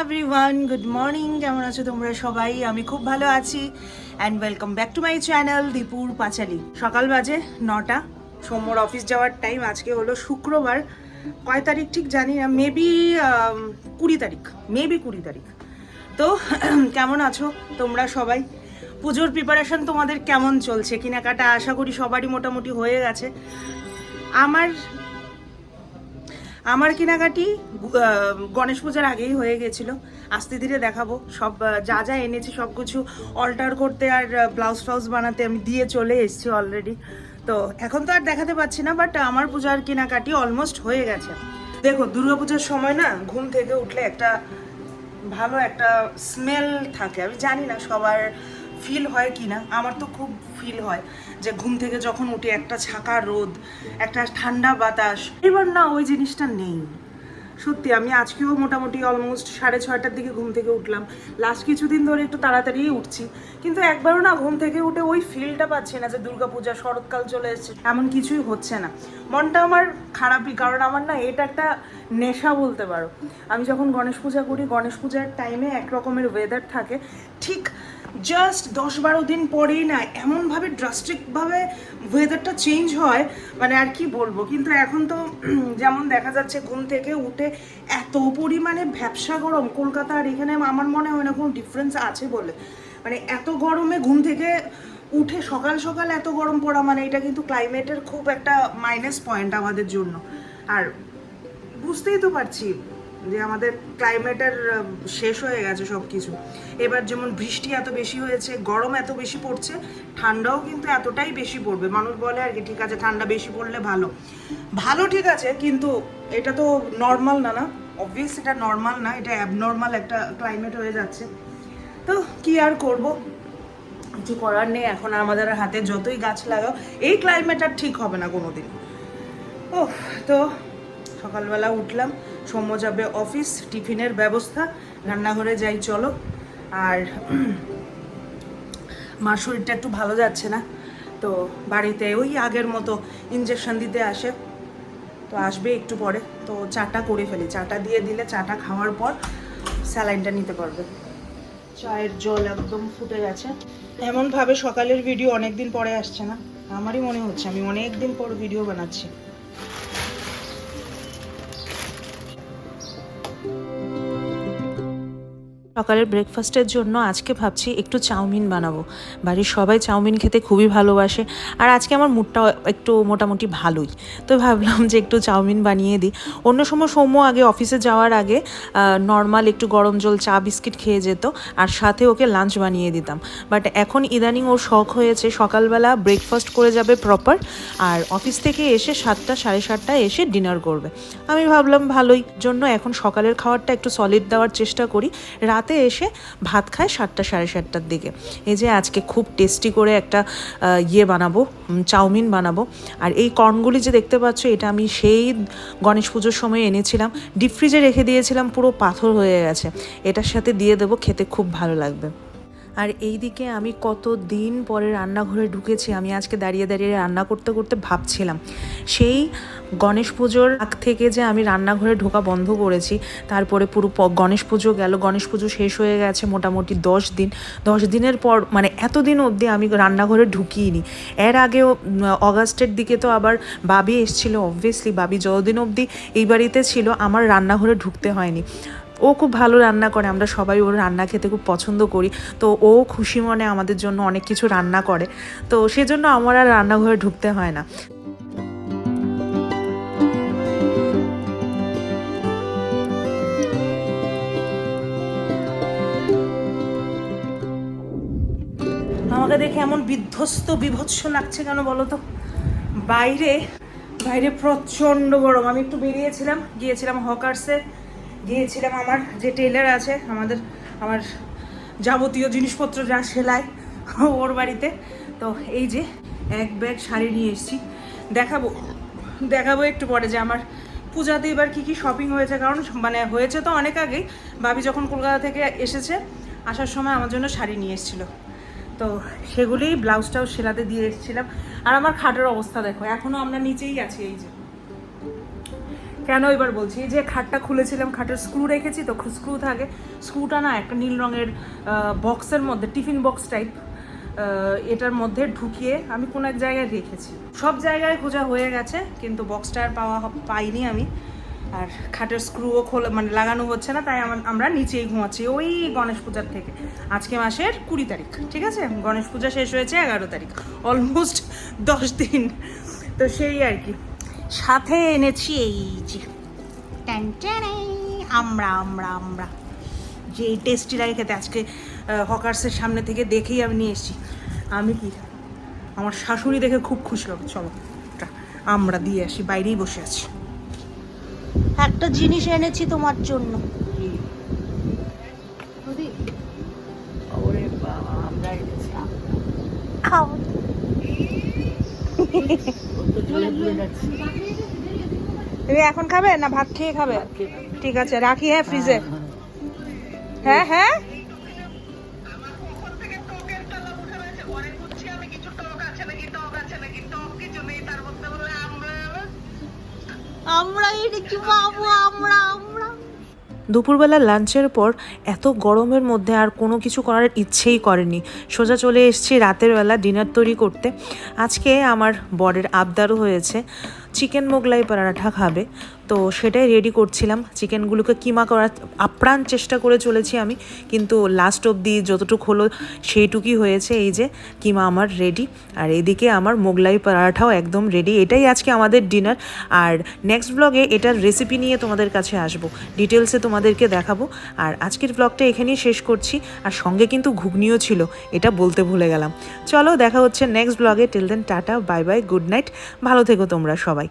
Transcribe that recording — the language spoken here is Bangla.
এভরিওয়ান গুড মর্নিং কেমন আছো তোমরা সবাই? আমি খুব ভালো আছি। And welcome back to my channel দীপুর পাঁচালি সকাল বাজে নটা। সোমবার অফিস যাওয়ার টাইম আজকে হলো শুক্রবার। কয় তারিখ ঠিক জানি না। মেবি কুড়ি তারিখ। মেবি কুড়ি তারিখ। তো, কেমন আছো তোমরা সবাই? পুজোর প্রিপারেশন তোমাদের কেমন চলছে? কেনাকাটা আশা করি সবারই মোটামুটি হয়ে গেছে। আমার আমার কেনাকাটি গণেশ পূজার আগেই হয়ে গেছিল। আস্তে ধীরে দেখাবো। সব যা যা এনেছি সব কিছু অল্টার করতে আর ব্লাউজ ফ্লাউজ বানাতে আমি দিয়ে চলে এসেছি অলরেডি তো এখন তো আর দেখাতে পাচ্ছি না বাট আমার পূজার কেনাকাটি অলমোস্ট হয়ে গেছে। দেখো, দুর্গাপূজার সময় না, ঘুম থেকে উঠলে একটা ভালো একটা স্মেল থাকে। আমি জানি না সবার ফিল হয় কি না, আমার তো খুব ফিল হয় যে ঘুম থেকে যখন উঠে একটা ছাকা রোদ, একটা ঠান্ডা বাতাস, এবার না ওই জিনিসটা নেই। সত্যি, আমি আজকেও মোটামুটি অলমোস্ট সাড়ে ছয়টার দিকে ঘুম থেকে উঠলাম। লাস্ট কিছুদিন ধরে একটু তাড়াতাড়ি উঠছি, কিন্তু একবারও না ঘুম থেকে উঠে ওই ফিলটা পাচ্ছি না যে দুর্গাপূজা, শরৎকাল চলে এসেছে, এমন কিছুই হচ্ছে না। মনটা আমার খারাপই, কারণ আমার না এটা একটা নেশা বলতে পারো। আমি যখন গণেশ পূজা করি, গণেশ পূজার টাইমে এক রকমের ওয়েদার থাকে। ঠিক জাস্ট দশ বারো দিন পরেই না এমনভাবে ড্রাস্টিকভাবে ওয়েদারটা চেঞ্জ হয় মানে আর কি বলব? কিন্তু এখন তো যেমন দেখা যাচ্ছে ঘুম থেকে উঠে এত পরিমাণে ভ্যাবসা গরম, কলকাতা আর এখানে আমার মনে হয় না কোনো ডিফারেন্স আছে বলে। মানে এত গরমে ঘুম থেকে উঠে সকাল সকাল এত গরম পড়া মানে এটা কিন্তু ক্লাইমেটের খুব একটা মাইনাস পয়েন্ট আমাদের জন্য। আর বুঝতেই তো পারছি যে আমাদের ক্লাইমেটের শেষ হয়ে গেছে সব কিছু এবার যেমন বৃষ্টি এত বেশি হয়েছে, গরম এত বেশি পড়ছে, ঠান্ডাও কিন্তু এতটাই বেশি পড়বে। মানুষ বলে আর কি, ঠিক আছে, ঠান্ডা বেশি পড়লে ভালো। ভালো ঠিক আছে, কিন্তু এটা তো নর্মাল না না? অবভিয়াস এটা নর্মাল না, এটা অ্যাবনর্মাল একটা ক্লাইমেট হয়ে যাচ্ছে। তো কি আর করব? কিছু করার নেই, এখন আমাদের হাতে যতই গাছ লাগাও, এই ক্লাইমেট আর ঠিক হবে না কোনোদিন। ও তো সকালবেলা উঠলাম, সৌম্য যাবে অফিস টিফিনের ব্যবস্থা, রান্নাঘরে যাই, চলো। আর মার শরীরটা একটু ভালো যাচ্ছে না, তো বাড়িতে ওই আগের মতো ইঞ্জেকশন দিতে আসে। তো আসবে একটু পরে, তো চাটা করে ফেলি। চাটা দিয়ে দিলে, চাটা খাওয়ার পর স্যালাইনটা নিতে পারবে। চায়ের জল একদম ফুটে গেছে। এমনভাবে সকালের ভিডিও অনেক দিন পরে আসছে না। আমারই মনে হচ্ছে, আমি অনেক দিন পর ভিডিও বানাচ্ছি। সকালের ব্রেকফাস্টের জন্য আজকে ভাবছি একটু চাউমিন বানাবো। বাড়ির সবাই চাউমিন খেতে খুবই ভালোবাসে, আর আজকে আমার মুডটা একটু মোটামুটি ভালোই। তো ভাবলাম যে একটু চাউমিন বানিয়ে দিই। অন্য সময় সৌম্য আগে অফিসে যাওয়ার আগে নর্মাল একটু গরম জল চা বিস্কিট খেয়ে যেত, আর সাথে ওকে লাঞ্চ বানিয়ে দিতাম। বাট এখন ইদানিং ওর শখ হয়েছে, সকালবেলা ব্রেকফাস্ট করে যাবে প্রপার আর অফিস থেকে এসে সাতটা, সাড়ে সাতটায় এসে ডিনার করবে। আমি ভাবলাম ভালোই, জন্য এখন সকালের খাবারটা একটু সলিড দেওয়ার চেষ্টা করি। রাতে এসে ভাত খায় সাতটা, সাড়ে সাতটার দিকে। এই যে আজকে খুব টেস্টি করে একটা ইয়ে বানাবো চাউমিন বানাবো। আর এই কর্নগুলি যে দেখতে পাচ্ছ, এটা আমি সেই গণেশ পুজোর সময় এনেছিলাম। ডিপ ফ্রিজে রেখে দিয়েছিলাম, পুরো পাথর হয়ে গেছে। এটার সাথে দিয়ে দেবো, খেতে খুব ভালো লাগবে। আর এই দিকে আমি কত দিন পরে রান্নাঘরে ঢুকেছি, আমি আজকে দাঁড়িয়ে দাঁড়িয়ে রান্না করতে করতে ভাবছিলাম। সেই গণেশ পুজোর আগ থেকে যে আমি রান্নাঘরে ঢোকা বন্ধ করেছি, তারপরে পুরো গণেশ পুজো গেল, গণেশ পুজো শেষ হয়ে গেছে মোটামুটি দশ দিন। দশ দিনের পর মানে এতদিন অবধি আমি রান্নাঘরে ঢুকিয়ে এর আগেও অগাস্টের দিকে তো আবার বাবি এসেছিল অবভিয়াসলি বাবি যতদিন অবধি এই বাড়িতে ছিল, আমার রান্নাঘরে ঢুকতে হয়নি। ও খুব ভালো রান্না করে, আমরা সবাই ওর রান্না খেতে খুব পছন্দ করি। তো ও খুশি মনে আমাদের জন্য অনেক কিছু রান্না করে। তো সেজন্য আমার আর রান্নাঘরে ঢুকতে হয় না। আমাকে দেখে এমন বিধ্বস্ত, বিভৎস লাগছে কেন বলো তো? বাইরে বাইরে প্রচণ্ড গরম। আমি একটু বেরিয়েছিলাম, গিয়েছিলাম হকার্সে। গিয়েছিলাম আমার যে টেলার আছে, আমাদের, আমার যাবতীয় জিনিসপত্র যা সেলাই ওর বাড়িতে। তো এই যে এক ব্যাগ শাড়ি নিয়ে এসেছি। দেখাবো দেখাবো একটু পরে যে আমার পূজাতে এবার কি কি শপিং হয়েছে। কারণ মানে হয়েছে তো অনেক আগেই। ভাবি যখন কলকাতা থেকে এসেছে, আসার সময় আমার জন্য শাড়ি নিয়ে এসেছিল। তো সেগুলোই ব্লাউজটাও সেলাতে দিয়ে এসেছিলাম। আর আমার খাটের অবস্থা দেখো এখনও আমরা নিচেই আছি এই যে। কেন এবার বলছি? যে খাটটা খুলেছিলাম, খাটের স্ক্রু রেখেছি তো স্ক্রু থাকে। স্ক্রুটা না একটা নীল রঙের বক্সের মধ্যে টিফিন বক্স টাইপ এটার মধ্যে ঢুকিয়ে আমি কোনো এক জায়গায় রেখেছি। সব জায়গায় খোঁজা হয়ে গেছে, কিন্তু বক্সটা আর পাওয়া পাইনি আমি। আর খাটের স্ক্রুও খোলা মানে লাগানো হচ্ছে না, তাই আমার- নিচেই ঘুমাচ্ছি, ওই গণেশ পূজার থেকে। আজকে মাসের কুড়ি তারিখ, ঠিক আছে? গণেশ পূজা শেষ হয়েছে এগারো তারিখ অলমোস্ট দশ দিন। তো সেই আর কি। সাথে এনেছি এই যে। আমরা আমরা আমরা। যে এই টেস্টি লাগে খেতে আজকে হকার্সের সামনে থেকে দেখেই আমি নিয়ে এসেছি। আমি কি? আমার শাশুড়ি দেখে খুব খুশি হবে। চলো আমরা দিয়ে আসি বাইরেই বসে আছি। একটা জিনিস এনেছি তোমার জন্য। খাও। তুমি এখন খাবে না ভাত খেয়ে খাবে? ঠিক আছে রাখি হ্যাঁ ফ্রিজে হ্যাঁ হ্যাঁ? আমরা এনেছি বাবু আমরা আমরা। দুপুরবেলা লাঞ্চের পর এত গরমের মধ্যে আর কোনো কিছু করার ইচ্ছেই করেনি। সোজা চলে এসেছি রাতের বেলা ডিনার তৈরি করতে। আজকে আমার বরের আবদারও হয়েছে। চিকেন মোগলাই পরাঠা খাবে। তো সেটাই রেডি করছিলাম। চিকেনগুলোকে কিমা করার আপ্রাণ চেষ্টা করে চলেছি আমি। কিন্তু লাস্ট অবধি যতটুকু হলো সেইটুকুই হয়েছে। এই যে কিমা আমার রেডি আর এদিকে আমার মোগলাই পরাঠাও একদম রেডি এটাই আজকে আমাদের ডিনার আর নেক্সট ব্লগে এটার রেসিপি নিয়ে তোমাদের কাছে আসব। ডিটেলসে তোমাদেরকে দেখাবো। আর আজকের ব্লগটা এখানেই শেষ করছি। আর সঙ্গে কিন্তু ঘুগনিও ছিল। এটা বলতে ভুলে গেলাম। চলো দেখা হচ্ছে নেক্সট ব্লগে till then tata bye bye good night ভালো থেকো তোমরা সবাই